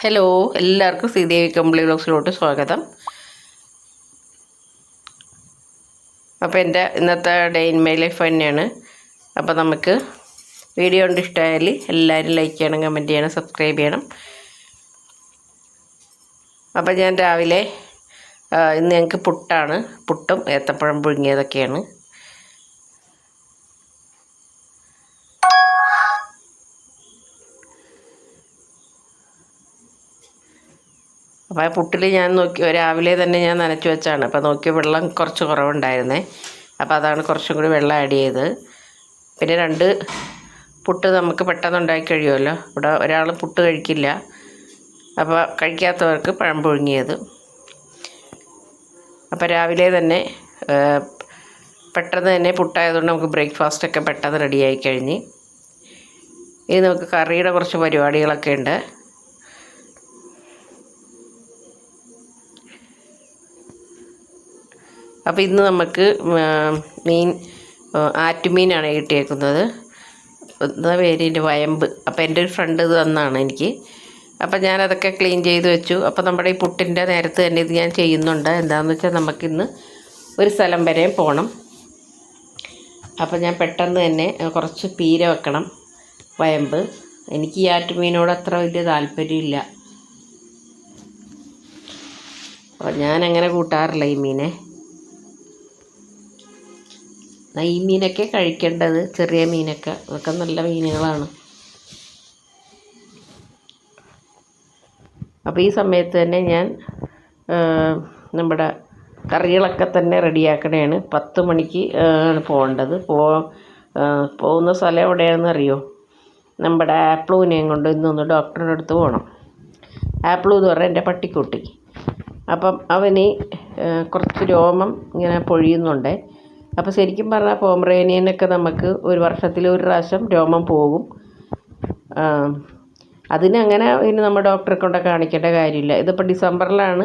Hello എല്ലാവർക്കും ശ്രീദേവി കമ്പിളി ബ്ലോഗ്സിലോട്ട് സ്വാഗതം. അപ്പോൾ എന്റെ ഇന്നത്തെ ഡേ ഇൻ മൈ ലൈഫ് തന്നെയാണ്. അപ്പോൾ നമുക്ക് വീഡിയോ കൊണ്ട് ഇഷ്ടമായാൽ എല്ലാവരും ലൈക്ക് ചെയ്യണം കമന്റ് ചെയ്യണം സബ്സ്ക്രൈബ് ചെയ്യണം. അപ്പോൾ ഞാൻ രാവിലെ ഇന്ന് ഞങ്ങൾക്ക് പുട്ടാണ്. പുട്ടും ഏത്തപ്പഴം പുഴുങ്ങിയതൊക്കെയാണ്. അപ്പോൾ ആ പുട്ടിൽ ഞാൻ നോക്കി രാവിലെ തന്നെ ഞാൻ നനച്ചു വെച്ചാണ്. അപ്പോൾ നോക്കിയ വെള്ളം കുറച്ച് കുറവുണ്ടായിരുന്നേ. അപ്പോൾ അതാണ് കുറച്ചും കൂടി വെള്ളം ആഡ് ചെയ്ത്. പിന്നെ രണ്ട് പുട്ട് നമുക്ക് പെട്ടെന്ന് ഉണ്ടാക്കി കഴിയുമല്ലോ. ഇവിടെ ഒരാൾ പുട്ട് കഴിക്കില്ല. അപ്പോൾ കഴിക്കാത്തവർക്ക് പഴം പുഴുങ്ങിയത്. അപ്പോൾ രാവിലെ തന്നെ പെട്ടെന്ന് തന്നെ പുട്ടായതുകൊണ്ട് നമുക്ക് ബ്രേക്ക്ഫാസ്റ്റൊക്കെ പെട്ടെന്ന് റെഡിയായി കഴിഞ്ഞ്. ഇനി നമുക്ക് കറിയുടെ കുറച്ച് പരിപാടികളൊക്കെ ഉണ്ട്. അപ്പോൾ ഇന്ന് നമുക്ക് മീൻ ആറ്റുമീനാണ് കിട്ടിയേക്കുന്നത്. എന്താ പേര്? ഇതിന്റെ വയമ്പ്. അപ്പോൾ എന്റെ ഒരു ഫ്രണ്ട് ഇത് തന്നാണ് എനിക്ക്. അപ്പോൾ ഞാനതൊക്കെ ക്ലീൻ ചെയ്ത് വെച്ചു. അപ്പോൾ നമ്മുടെ ഈ പുട്ടിന്റെ നേരത്ത് തന്നെ ഇത് ഞാൻ ചെയ്യുന്നുണ്ട്. എന്താണെന്ന് വെച്ചാൽ നമുക്കിന്ന് ഒരു സ്ഥലം വരെ പോകണം അപ്പോൾ ഞാൻ പെട്ടെന്ന് തന്നെ കുറച്ച് പീര വെക്കണം. വയമ്പ്. എനിക്ക് ഈ ആറ്റുമീനോട് അത്ര വലിയ താല്പര്യമില്ല. അപ്പോൾ ഞാനങ്ങനെ കൂട്ടാറില്ല ഈ മീനെ. ഈ മീനൊക്കെ കഴിക്കേണ്ടത്? ചെറിയ മീനൊക്കെ. അതൊക്കെ നല്ല മീനുകളാണ്. അപ്പോൾ ഈ സമയത്ത് തന്നെ ഞാൻ നമ്മുടെ കറികളൊക്കെ തന്നെ റെഡിയാക്കണേണ്. പത്ത് മണിക്ക് ആണ് പോകേണ്ടത്. പോ പോകുന്ന സ്ഥലം എവിടെയാണെന്ന് അറിയോ? നമ്മുടെ ആപ്പിളൂനെയും കൊണ്ട് ഇന്നൊന്ന് ഡോക്ടറുടെ അടുത്ത് പോകണം ആപ്പിളൂ എന്ന് പറഞ്ഞാൽ എന്റെ പട്ടിക്കുട്ടി. അപ്പം അവന് കുറച്ച് രോമം ഇങ്ങനെ പൊഴിയുന്നുണ്ട്. അപ്പോൾ ശരിക്കും പറഞ്ഞാൽ പോമറേനിയനൊക്കെ നമുക്ക് ഒരു വർഷത്തിൽ ഒരു പ്രാവശ്യം രോമം പോകും. അതിനങ്ങനെ ഇനി നമ്മൾ ഡോക്ടറെ കൊണ്ട് കാണിക്കേണ്ട കാര്യമില്ല. ഇതിപ്പോൾ ഡിസംബറിലാണ്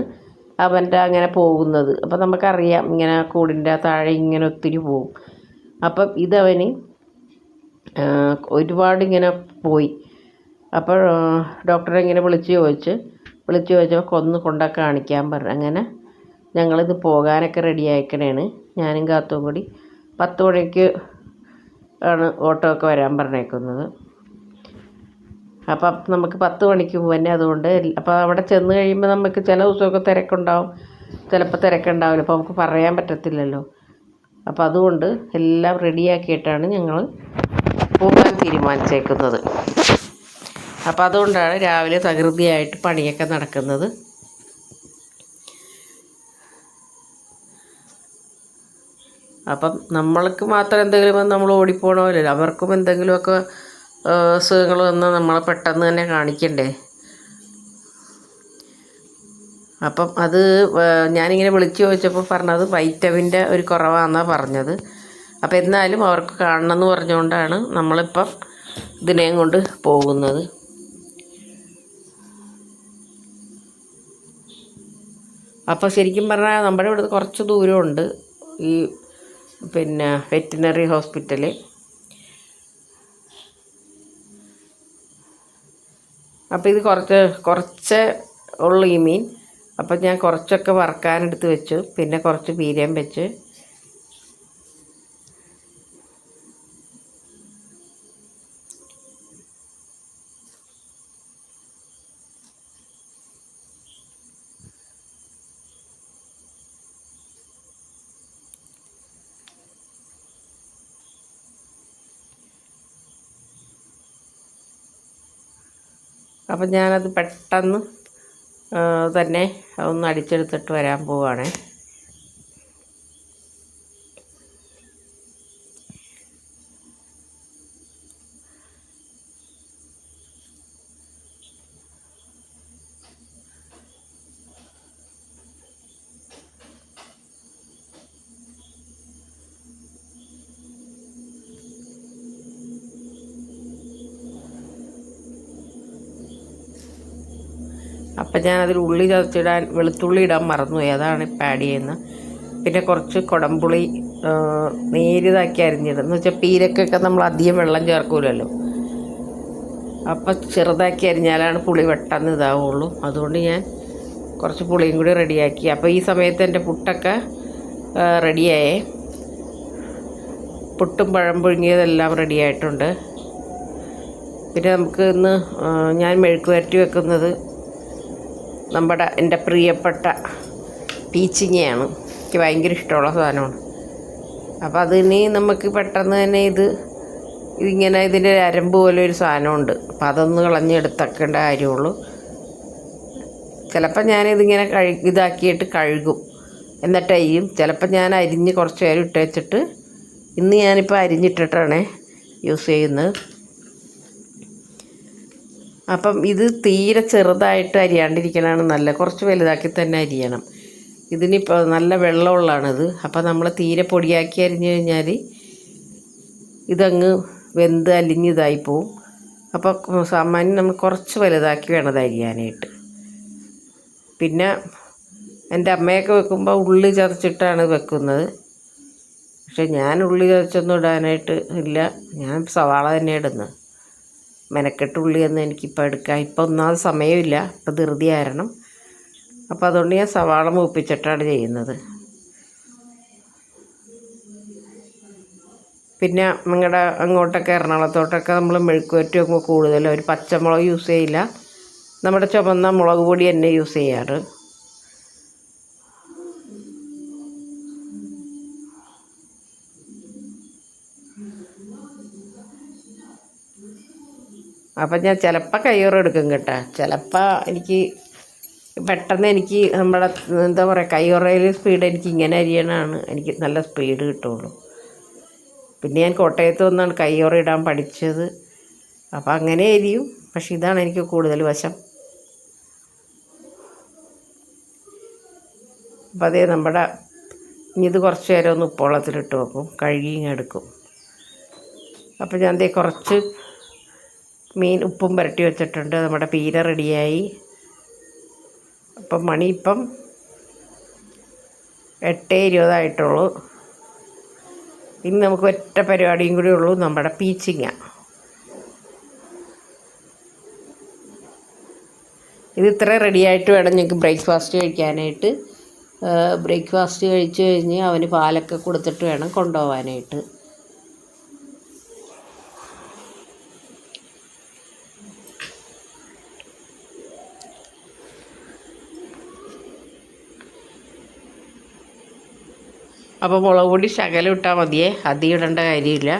അവന്റെ അങ്ങനെ പോകുന്നത്. അപ്പോൾ നമുക്കറിയാം ഇങ്ങനെ കൂടിന്റെ താഴെ ഇങ്ങനെ ഒത്തിരി പോകും. അപ്പം ഇതവന് ഒരുപാട് ഇങ്ങനെ പോയി. അപ്പോൾ ഡോക്ടറെ ഇങ്ങനെ വിളിച്ച് ചോദിച്ച് വിളിച്ച് ചോദിച്ചപ്പോൾ കൊന്ന് കൊണ്ടാ കാണിക്കാൻ പറഞ്ഞു. അങ്ങനെ ഞങ്ങളിത് പോകാനൊക്കെ റെഡി ആയിക്കണേണ്. ഞാനും കാത്തും കൂടി. പത്ത് മണിക്ക് ആണ് ഓട്ടോ ഒക്കെ വരാൻ പറഞ്ഞേക്കുന്നത്. അപ്പം നമുക്ക് പത്ത് മണിക്ക് തന്നെ അതുകൊണ്ട് അപ്പോൾ അവിടെ ചെന്ന് കഴിയുമ്പോൾ നമുക്ക് ചില ദിവസമൊക്കെ തിരക്കുണ്ടാവും. ചിലപ്പോൾ തിരക്കുണ്ടാവില്ല. അപ്പോൾ നമുക്ക് പറയാൻ പറ്റത്തില്ലല്ലോ. അപ്പോൾ അതുകൊണ്ട് എല്ലാം റെഡിയാക്കിയിട്ടാണ് ഞങ്ങൾ പോകാൻ തീരുമാനിച്ചേക്കുന്നത്. അപ്പോൾ അതുകൊണ്ടാണ് രാവിലെ തകൃതിയായിട്ട് പണിയൊക്കെ നടക്കുന്നത്. അപ്പം നമ്മൾക്ക് മാത്രം എന്തെങ്കിലും വന്ന് നമ്മൾ ഓടിപ്പോണമല്ലോ അവർക്കും എന്തെങ്കിലുമൊക്കെ അസുഖങ്ങൾ വന്ന് നമ്മളെ പെട്ടെന്ന് തന്നെ കാണിക്കണ്ടേ? അപ്പം അത് ഞാനിങ്ങനെ വിളിച്ചു ചോദിച്ചപ്പോൾ പറഞ്ഞത് വൈറ്റമിന്റെ ഒരു കുറവാണെന്നാണ് പറഞ്ഞത്. അപ്പം എന്നാലും അവർക്ക് കാണണം എന്ന് പറഞ്ഞുകൊണ്ടാണ് നമ്മളിപ്പം ഇതിനെയും കൊണ്ട് പോകുന്നത്. അപ്പോൾ ശരിക്കും പറഞ്ഞാൽ നമ്മുടെ ഇവിടുന്ന് കുറച്ച് ദൂരമുണ്ട്. ഈ പിന്നെ വെറ്റിനറി ഹോസ്പിറ്റൽ അപ്പോൾ ഇത് കുറച്ച് കുറച്ച് ഉള്ളു ഈ മീൻ. അപ്പോൾ ഞാൻ കുറച്ചൊക്കെ വറക്കാനെടുത്ത് വെച്ചു. പിന്നെ കുറച്ച് പീരയും വെച്ച്. അപ്പം ഞാനത് പെട്ടെന്ന് തന്നെ ഒന്ന് അടിച്ചെടുത്തിട്ട് വരാൻ പോവുകയാണേ അപ്പം ഞാനതിൽ ഉള്ളി ചതച്ചിടാൻ വെളുത്തുള്ളി ഇടാൻ മറന്നുപോയി. അതാണ് ഇപ്പം ആഡ് ചെയ്യുന്നത്. പിന്നെ കുറച്ച് കുടംപുളി നേരിതാക്കി അരിഞ്ഞിടും. എന്ന് വെച്ചാൽ പീരക്കൊക്കെ നമ്മൾ അധികം വെള്ളം ചേർക്കൂലല്ലോ. അപ്പം ചെറുതാക്കി അരിഞ്ഞാലാണ് പുളി പെട്ടെന്ന് ഇതാവുള്ളൂ. അതുകൊണ്ട് ഞാൻ കുറച്ച് പുളിയും കൂടി റെഡിയാക്കി. അപ്പോൾ ഈ സമയത്ത് എന്റെ പുട്ടൊക്കെ റെഡിയായേ. പുട്ടും പഴം പുഴുങ്ങിയതെല്ലാം റെഡിയായിട്ടുണ്ട്. പിന്നെ നമുക്ക് ഇന്ന് ഞാൻ മെഴുക്ക് വരട്ടി വെക്കുന്നത് നമ്മുടെ എന്റെ പ്രിയപ്പെട്ട പീച്ചിങ്ങയാണ്. എനിക്ക് ഭയങ്കര ഇഷ്ടമുള്ള സാധനമാണ്. അപ്പോൾ അതിനെ നമുക്ക് പെട്ടെന്ന് തന്നെ ഇത് ഇതിങ്ങനെ ഇതിന്റെ അരമ്പ് പോലെ ഒരു സാധനമുണ്ട്. അപ്പം അതൊന്ന് കളഞ്ഞെടുത്തേക്കേണ്ട കാര്യമുള്ളൂ. ചിലപ്പോൾ ഞാനിതിങ്ങനെ കഴി ഇതാക്കിയിട്ട് കഴുകും. എന്നിട്ട് അരിയും ചിലപ്പോൾ ഞാൻ അരിഞ്ഞ് കുറച്ച് നേരം ഇട്ട് വെച്ചിട്ട് ഇന്ന് ഞാനിപ്പോൾ അരിഞ്ഞിട്ടിട്ടാണ് യൂസ് ചെയ്യുന്നത്. അപ്പം ഇത് തീരെ ചെറുതായിട്ട് അരിയാണ്ടിരിക്കണതാണ് നല്ല കുറച്ച് വലുതാക്കി തന്നെ അരിയണം. ഇതിനിപ്പോൾ നല്ല വെള്ളമുള്ളതാണിത്. അപ്പം നമ്മൾ തീരെ പൊടിയാക്കി അരിഞ്ഞു കഴിഞ്ഞാൽ ഇതങ്ങ് വെന്ത് അലിഞ്ഞ് ഇതായി പോവും. അപ്പോൾ സാമാന്യം നമ്മൾ കുറച്ച് വലുതാക്കി വേണത് അരിയാനായിട്ട്. പിന്നെ എന്റെ അമ്മയൊക്കെ വെക്കുമ്പോൾ ഉള്ളി ചതച്ചിട്ടാണ് വെക്കുന്നത്. പക്ഷേ ഞാൻ ഉള്ളി ചതച്ചൊന്നും ഇടാനായിട്ട് ഇല്ല. ഞാൻ സവാള തന്നെ ഇടുന്നത്. മെനക്കെട്ട് ഉള്ളിയൊന്നും എനിക്കിപ്പോൾ എടുക്കാം ഇപ്പോൾ ഒന്നാമത് സമയമില്ല. ഇപ്പോൾ ധൃതി ആരണം അപ്പോൾ അതുകൊണ്ട് ഞാൻ സവാള മൂപ്പിച്ചിട്ടാണ് ചെയ്യുന്നത്. പിന്നെ നിങ്ങളുടെ അങ്ങോട്ടൊക്കെ എറണാകുളത്തോട്ടൊക്കെ നമ്മൾ മെഴുക്കുവരട്ടി കൂടുതൽ ഒരു പച്ചമുളക് യൂസ് ചെയ്യില്ല. നമ്മുടെ ചുമന്ന മുളക് പൊടി തന്നെ യൂസ് ചെയ്യാറ്. അപ്പം ഞാൻ ചിലപ്പോൾ കയ്യോറ് എടുക്കും കേട്ടോ. ചിലപ്പോൾ എനിക്ക് പെട്ടെന്ന് എനിക്ക് നമ്മുടെ എന്താ പറയുക കയ്യോറയിൽ സ്പീഡ് എനിക്ക് ഇങ്ങനെ അരിയണമാണ് എനിക്ക് നല്ല സ്പീഡ് കിട്ടുള്ളൂ. പിന്നെ ഞാൻ കോട്ടയത്ത് വന്നാണ് കയ്യോറ ഇടാൻ പഠിച്ചത്. അപ്പോൾ അങ്ങനെ അരിയും. പക്ഷെ ഇതാണ് എനിക്ക് കൂടുതൽ വശം. അപ്പം അതേ നമ്മുടെ ഇനി ഇത് കുറച്ച് നേരം ഒന്ന് ഉപ്പോളത്തിലിട്ട് വെക്കും. കഴുകി എടുക്കും. അപ്പോൾ ഞാൻ ദേ കുറച്ച് മീൻ ഉപ്പും പുരട്ടി വെച്ചിട്ടുണ്ട്. നമ്മുടെ പീര റെഡിയായി. അപ്പം മണി ഇപ്പം എട്ട് ഇരുപതായിട്ടുള്ളൂ. ഇനി നമുക്ക് ഒറ്റ പരിപാടിയും കൂടി ഉള്ളൂ. നമ്മുടെ പീച്ചിങ്ങ. ഇത് ഇത്ര റെഡിയായിട്ട് വേണം ഞങ്ങൾക്ക് ബ്രേക്ക്ഫാസ്റ്റ് കഴിക്കാനായിട്ട്. ബ്രേക്ക്ഫാസ്റ്റ് കഴിച്ചു കഴിഞ്ഞ് അവന് പാലൊക്കെ കൊടുത്തിട്ട് വേണം കൊണ്ടുപോകാനായിട്ട് അപ്പോൾ മുളക് പൊടി ശകലം ഇട്ടാൽ മതിയേ. അധികം ഇടേണ്ട കാര്യമില്ല.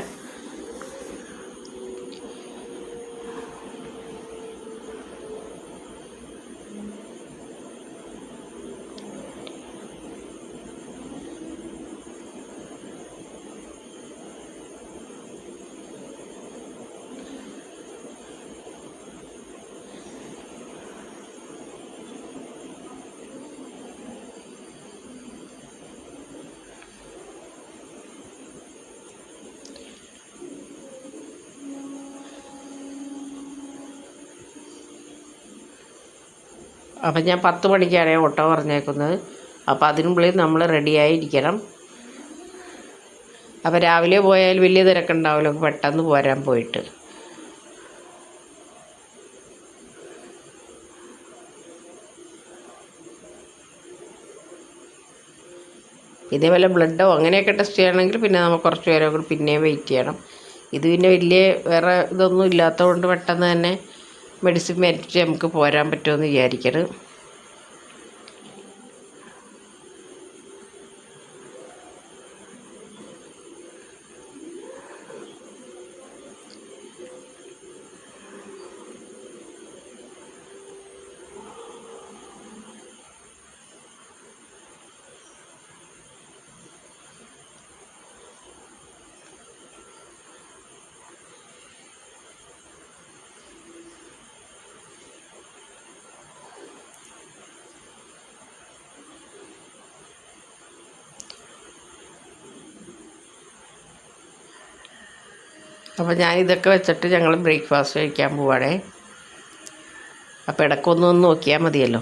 അപ്പം ഞാൻ പത്ത് മണിക്കാണ് ഓട്ടോ പറഞ്ഞേക്കുന്നത്. അപ്പോൾ അതിനുള്ളിൽ നമ്മൾ റെഡിയായിരിക്കണം അപ്പോൾ രാവിലെ പോയാൽ വലിയ തിരക്കുണ്ടാവില്ല. പെട്ടെന്ന് പോരാൻ പോയിട്ട്. ഇതേപോലെ ബ്ലഡോ അങ്ങനെയൊക്കെ ടെസ്റ്റ് ചെയ്യണമെങ്കിൽ പിന്നെ നമുക്ക് കുറച്ച് നേരം കൂടി പിന്നെയും വെയിറ്റ് ചെയ്യണം. ഇത് പിന്നെ വലിയ വേറെ ഇതൊന്നും ഇല്ലാത്തതുകൊണ്ട് പെട്ടെന്ന് തന്നെ മെഡിസിൻ മേടിച്ച് നമുക്ക് പോരാൻ പറ്റുമെന്ന് വിചാരിക്കരുത് അപ്പോൾ ഞാൻ ഇതൊക്കെ വെച്ചിട്ട് ഞങ്ങൾ ബ്രേക്ക്ഫാസ്റ്റ് കഴിക്കാൻ പോവാണേ. അപ്പോൾ ഇടയ്ക്കൊന്നൊന്ന് നോക്കിയാൽ മതിയല്ലോ.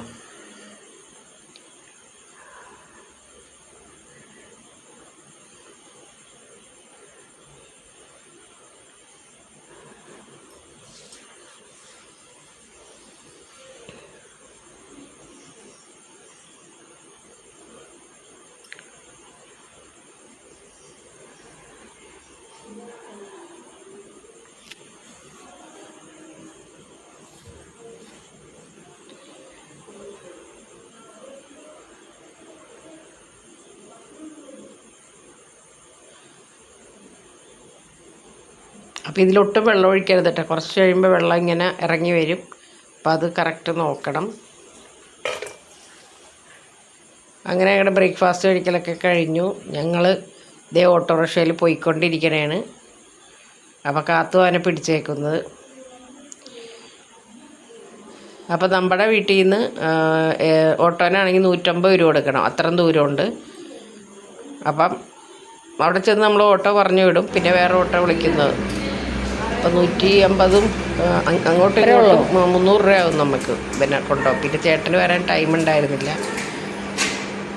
അപ്പോൾ ഇതിലൊട്ടും വെള്ളം ഒഴിക്കരുത് കേട്ടോ കുറച്ച് കഴിയുമ്പോൾ വെള്ളം ഇങ്ങനെ ഇറങ്ങി വരും. അപ്പോൾ അത് കറക്റ്റ് നോക്കണം. അങ്ങനെ ഞങ്ങളുടെ ബ്രേക്ക്ഫാസ്റ്റ് കഴിക്കലൊക്കെ കഴിഞ്ഞു. ഞങ്ങൾ ഇതേ ഓട്ടോറിക്ഷയിൽ പോയിക്കൊണ്ടിരിക്കണേണ്. അപ്പോൾ കാത്തു അവനെ പിടിച്ചേക്കുന്നത്. അപ്പോൾ നമ്മുടെ വീട്ടിൽ നിന്ന് ഓട്ടോനാണെങ്കിൽ നൂറ്റമ്പത് രൂപ കൊടുക്കണം. അത്രയും ദൂരമുണ്ട്. അപ്പം അവിടെ ചെന്ന് നമ്മൾ ഓട്ടോ പറഞ്ഞു വിടും. പിന്നെ വേറെ ഓട്ടോ വിളിക്കുന്നത്. അപ്പം നൂറ്റി അമ്പതും അങ്ങോട്ടും ഇങ്ങോട്ടും മു- മുന്നൂറ് രൂപയാവും നമുക്ക് പിന്നെ കൊണ്ടുപോകും പിന്നെ ചേട്ടന് വരാൻ ടൈം ഉണ്ടായിരുന്നില്ല.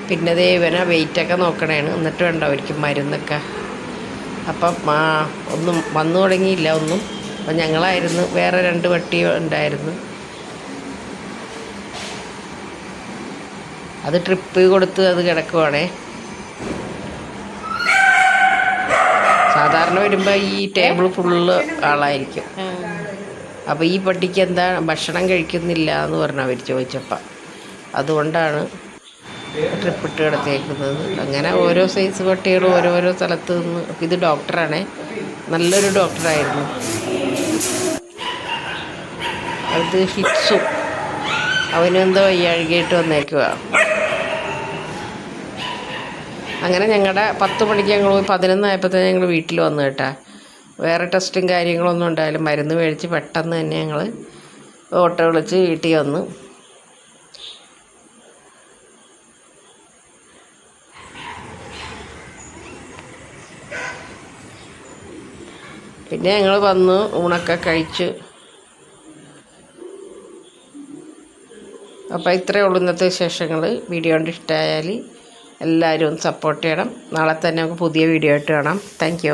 പിന്നെ ദേ ഇവനെ വെയിറ്റൊക്കെ നോക്കണേണ്. എന്നിട്ട് വേണ്ട അവർക്ക് മരുന്നൊക്കെ. അപ്പം ഒന്നും വന്നു തുടങ്ങിയില്ല ഒന്നും. അപ്പം ഞങ്ങളായിരുന്നു വേറെ രണ്ട് വട്ടി ഉണ്ടായിരുന്നു. അത് ട്രിപ്പ് കൊടുത്ത് അത് കിടക്കുവാണേ. സാധാരണ വരുമ്പോൾ ഈ ടേബിൾ ഫുള്ള് ആളായിരിക്കും. അപ്പോൾ ഈ പട്ടിക്ക് എന്താ ഭക്ഷണം കഴിക്കുന്നില്ല എന്ന് പറഞ്ഞു അവർ ചോദിച്ചപ്പം. അതുകൊണ്ടാണ് ട്രിപ്പിട്ട് കിടത്തേക്കുന്നത് അങ്ങനെ ഓരോ സൈസ് പട്ടികളും ഓരോരോ സ്ഥലത്ത് നിന്ന്. ഇത് ഡോക്ടറാണേ നല്ലൊരു ഡോക്ടറായിരുന്നു അത് ഹിറ്റ്സും. അവനെന്തോ വയ്യാഴികയായിട്ട് വന്നേക്കുക അങ്ങനെ ഞങ്ങളുടെ പത്ത് മണിക്ക് ഞങ്ങൾ പോയി പതിനൊന്നായപ്പോഴത്തേന് ഞങ്ങൾ വീട്ടിൽ വന്നു കേട്ടാ. വേറെ ടെസ്റ്റും കാര്യങ്ങളൊന്നും ഉണ്ടായാലും മരുന്ന് മേടിച്ച് പെട്ടെന്ന് തന്നെ ഞങ്ങൾ ഓട്ടോ വിളിച്ച് വീട്ടിൽ വന്നു. പിന്നെ ഞങ്ങൾ വന്നു ഊണൊക്കെ കഴിച്ച്. അപ്പോൾ ഇത്രയേ ഉള്ളൂ ഇന്നത്തെ വിശേഷങ്ങൾ വീഡിയോ കൊണ്ട് ഇഷ്ടമായാൽ എല്ലാവരും സപ്പോർട്ട് ചെയ്യണം. നാളെ തന്നെ നമുക്ക് പുതിയ വീഡിയോ ആയിട്ട് കാണാം. താങ്ക്